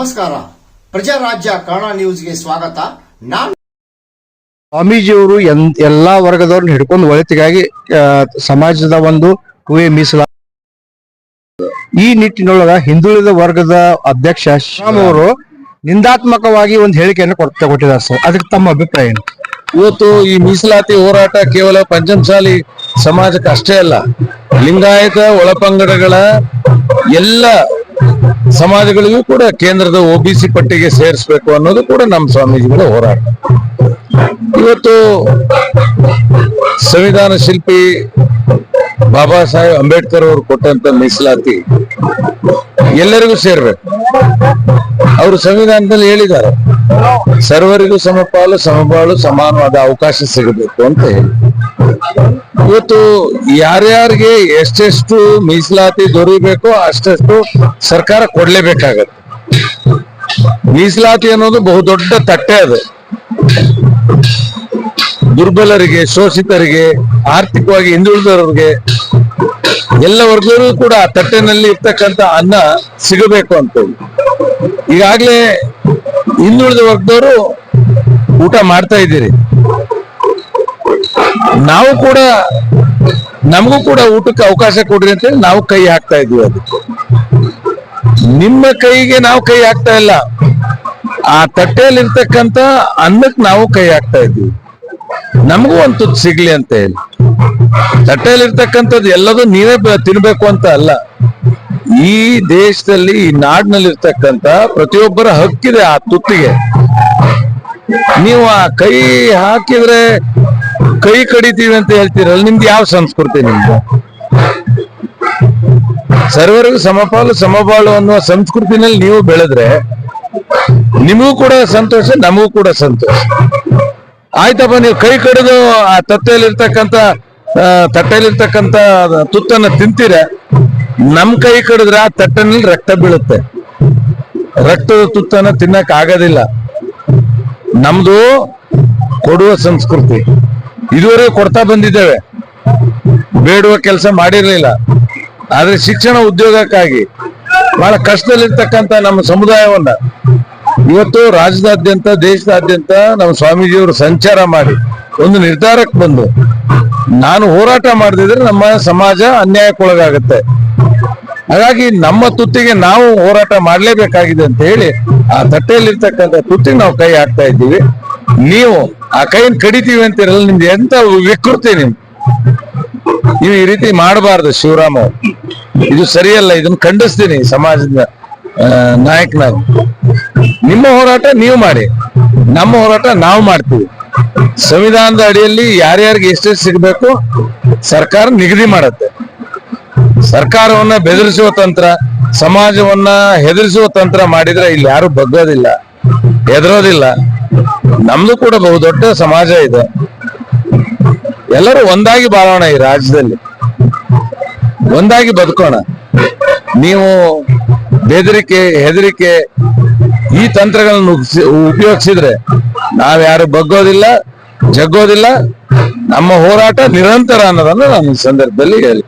ನಮಸ್ಕಾರ. ಪ್ರಜಾರಾಜ್ಯ ಕನ್ನಡ ನ್ಯೂಸ್ಗೆ ಸ್ವಾಗತ. ನಾನು ಸ್ವಾಮೀಜಿಯವರು ಎಲ್ಲಾ ವರ್ಗದವ್ರನ್ನ ಹಿಡ್ಕೊಂಡು ಒಳಿತಿಗಾಗಿ ಆ, ಸಮಾಜದ ಒಂದು ಕುವೆ ಮೀಸಲ. ಈ ನಿಟ್ಟಿನೊಳಗ ಹಿಂದುಳಿದ ವರ್ಗದ ಅಧ್ಯಕ್ಷ ಶ್ರೀರಾಮ್ ಅವರು ನಿಂದಾತ್ಮಕವಾಗಿ ಒಂದು ಹೇಳಿಕೆಯನ್ನು ಕೊಡ್ತಾ ಕೊಟ್ಟಿದ್ದಾರೆ ಸರ್. ಅದಕ್ಕೆ ತಮ್ಮ ಅಭಿಪ್ರಾಯ ಏನು? ಇವತ್ತು ಈ ಮೀಸಲಾತಿ ಹೋರಾಟ ಕೇವಲ ಪಂಚಮಸಾಲಿ ಸಮಾಜಕ್ಕೆ ಅಷ್ಟೇ ಅಲ್ಲ ಲಿಂಗಾಯತ ಒಳಪಂಗಡಗಳ ಎಲ್ಲ ಸಮಾಜಗಳಿಗೂ ಕೂಡ ಕೇಂದ್ರದ ಒಬಿಸಿ ಪಟ್ಟಿಗೆ ಸೇರಿಸಬೇಕು ಅನ್ನೋದು ಕೂಡ ನಮ್ಮ ಸ್ವಾಮೀಜಿಗಳ ಹೋರಾಟ. ಇವತ್ತು ಸಂವಿಧಾನ ಶಿಲ್ಪಿ ಬಾಬಾ ಸಾಹೇಬ್ ಅಂಬೇಡ್ಕರ್ ಅವರು ಕೊಟ್ಟಂತ ಮೀಸಲಾತಿ ಎಲ್ಲರಿಗೂ ಸೇರ್ಬೇಕು. ಅವರು ಸಂವಿಧಾನದಲ್ಲಿ ಹೇಳಿದ್ದಾರೆ. ಸರ್ವರಿಗೂ ಸಮಪಾಲು ಸಮಬಾಳು ಸಮಾನವಾದ ಅವಕಾಶ ಸಿಗಬೇಕು ಅಂತ ಹೇಳಿ. ಇವತ್ತು ಯಾರ್ಯಾರಿಗೆ ಎಷ್ಟೆಷ್ಟು ಮೀಸಲಾತಿ ದೊರೆಯಬೇಕು ಅಷ್ಟೆಷ್ಟು ಸರ್ಕಾರ ಕೊಡ್ಲೇಬೇಕಾಗತ್ತೆ. ಮೀಸಲಾತಿ ಅನ್ನೋದು ಬಹುದೊಡ್ಡ ತಟ್ಟೆ ಅದು. ದುರ್ಬಲರಿಗೆ, ಶೋಷಿತರಿಗೆ, ಆರ್ಥಿಕವಾಗಿ ಹಿಂದುಳಿದವರಿಗೆ ಎಲ್ಲ ವರ್ಗದವರು ಕೂಡ ಆ ತಟ್ಟೆನಲ್ಲಿ ಇರ್ತಕ್ಕಂಥ ಅನ್ನ ಸಿಗಬೇಕು ಅಂತ ಹೇಳಿ ಈಗಾಗ್ಲೇ ಹಿಂದುಳಿದ ವರ್ಗದವರು ಊಟ ಮಾಡ್ತಾ ಇದ್ದೀರಿ. ನಾವು ಕೂಡ, ನಮಗೂ ಕೂಡ ಊಟಕ್ಕೆ ಅವಕಾಶ ಕೊಡ್ರಿ ಅಂತ ಹೇಳಿ ನಾವು ಕೈ ಹಾಕ್ತಾ ಇದೀವಿ ಅದಕ್ಕೆ ನಿಮ್ಮ ಕೈಗೆ ನಾವು ಕೈ ಹಾಕ್ತಾ ಇಲ್ಲ. ಆ ತಟ್ಟೆಯಲ್ಲಿ ಇರ್ತಕ್ಕಂತ ಅನ್ನಕ್ಕೆ ನಾವು ಕೈ ಹಾಕ್ತಾ ಇದ್ದೀವಿ. ನಮಗೂ ಒಂದು ತುತ್ತು ಸಿಗ್ಲಿ ಅಂತ ಹೇಳಿ. ತಟ್ಟೆಯಲ್ಲಿ ಇರ್ತಕ್ಕಂಥದ್ದು ಎಲ್ಲದೂ ನೀವೇ ತಿನ್ಬೇಕು ಅಂತ ಅಲ್ಲ. ಈ ದೇಶದಲ್ಲಿ, ಈ ನಾಡಿನಲ್ಲಿ ಇರ್ತಕ್ಕಂಥ ಪ್ರತಿಯೊಬ್ಬರ ಹಕ್ಕಿದೆ ಆ ತುತ್ತಿಗೆ. ನೀವು ಆ ಕೈ ಹಾಕಿದ್ರೆ ಕೈ ಕಡಿತೀವಿ ಅಂತ ಹೇಳ್ತೀರಲ್ಲ, ನಿಮ್ದು ಯಾವ ಸಂಸ್ಕೃತಿ ನಿಮ್ದು? ಸರ್ವರಿಗೂ ಸಮಪಾಲು ಸಮಬಾಳು ಅನ್ನುವ ಸಂಸ್ಕೃತಿನಲ್ಲಿ ನೀವು ಬೆಳೆದ್ರೆ ನಿಮಗೂ ಕೂಡ ಸಂತೋಷ, ನಮಗೂ ಕೂಡ ಸಂತೋಷ. ಆಯ್ತಪ್ಪ, ನೀವು ಕೈ ಕಡಿದು ಆ ತತ್ತೆಯಲ್ಲಿರ್ತಕ್ಕಂಥ ತಟ್ಟೆಯಲ್ಲಿರ್ತಕ್ಕಂಥ ತುತ್ತನ್ನ ತಿಂತೀರ, ನಮ್ ಕೈ ಕಡಿದ್ರೆ ಆ ತಟ್ಟೆನಲ್ಲಿ ರಕ್ತ ಬೀಳುತ್ತೆ. ರಕ್ತದ ತುತ್ತನ್ನ ತಿನ್ನಕ್ ಆಗೋದಿಲ್ಲ ನಮ್ದು ಕೊಡುವ ಸಂಸ್ಕೃತಿ. ಇದುವರೆಗೆ ಕೊಡ್ತಾ ಬಂದಿದ್ದೇವೆ. ಬೇಡುವ ಕೆಲಸ ಮಾಡಿರಲಿಲ್ಲ. ಆದ್ರೆ ಶಿಕ್ಷಣ ಉದ್ಯೋಗಕ್ಕಾಗಿ ಬಹಳ ಕಷ್ಟದಲ್ಲಿರ್ತಕ್ಕಂಥ ನಮ್ಮ ಸಮುದಾಯವನ್ನ ಇವತ್ತು ರಾಜ್ಯದಾದ್ಯಂತ, ದೇಶದಾದ್ಯಂತ ನಮ್ಮ ಸ್ವಾಮೀಜಿಯವರು ಸಂಚಾರ ಮಾಡಿ ಒಂದು ನಿರ್ಧಾರಕ್ಕೆ ಬಂದು ನಾನು ಹೋರಾಟ ಮಾಡದಿದ್ರೆ ನಮ್ಮ ಸಮಾಜ ಅನ್ಯಾಯಕ್ಕೊಳಗಾಗುತ್ತೆ. ಹಾಗಾಗಿ ನಮ್ಮ ತುತ್ತಿಗೆ ನಾವು ಹೋರಾಟ ಮಾಡಲೇಬೇಕಾಗಿದೆ ಅಂತ ಹೇಳಿ ಆ ತಟ್ಟೆಯಲ್ಲಿರ್ತಕ್ಕಂಥ ತುತ್ತಿಗೆ ನಾವು ಕೈ ಹಾಕ್ತಾ ಇದ್ದೀವಿ. ನೀವು ಆ ಕೈನ ಕಡಿತೀವಿ ಅಂತಿರಲ್ಲ, ನಿಮ್ದು ಎಂತ ವಿಕೃತಿ ನಿಮ್ ನೀವು ಈ ರೀತಿ ಮಾಡಬಾರ್ದು ಶಿವರಾಮ ಇದು ಸರಿಯಲ್ಲ, ಇದನ್ನ ಖಂಡಿಸ್ತೀನಿ ಸಮಾಜದ ನಾಯಕನಾಗ. ನಿಮ್ಮ ಹೋರಾಟ ನೀವು ಮಾಡಿ, ನಮ್ಮ ಹೋರಾಟ ನಾವು ಮಾಡ್ತೀವಿ. ಸಂವಿಧಾನದ ಅಡಿಯಲ್ಲಿ ಯಾರ್ಯಾರಿಗೆ ಎಷ್ಟೆಷ್ಟು ಸಿಗಬೇಕು, ಸರ್ಕಾರ ನಿಗದಿ ಮಾಡತ್ತೆ. ಸರ್ಕಾರವನ್ನ ಬೆದರಿಸುವ ತಂತ್ರ, ಸಮಾಜವನ್ನ ಹೆದರಿಸುವ ತಂತ್ರ ಮಾಡಿದ್ರೆ ಇಲ್ಲಿ ಯಾರು ಬಗ್ಗೋದಿಲ್ಲ, ಹೆದರೋದಿಲ್ಲ. ನಮ್ದು ಕೂಡ ಬಹುದೊಡ್ಡ ಸಮಾಜ ಇದೆ. ಎಲ್ಲರೂ ಒಂದಾಗಿ ಬಾಳೋಣ ಈ ರಾಜ್ಯದಲ್ಲಿ. ಒಂದಾಗಿ ಬದುಕೋಣ. ನೀವು ಬೆದರಿಕೆ, ಹೆದರಿಕೆ ಈ ತಂತ್ರಗಳನ್ನು ಉಪಯೋಗಿಸಿದ್ರೆ ನಾವ್ಯಾರು ಬಗ್ಗೋದಿಲ್ಲ, ಜಗ್ಗೋದಿಲ್ಲ, ನಮ್ಮ ಹೋರಾಟ ನಿರಂತರ ಅನ್ನೋದನ್ನ ನಾನು ಈ ಸಂದರ್ಭದಲ್ಲಿ ಹೇಳಿ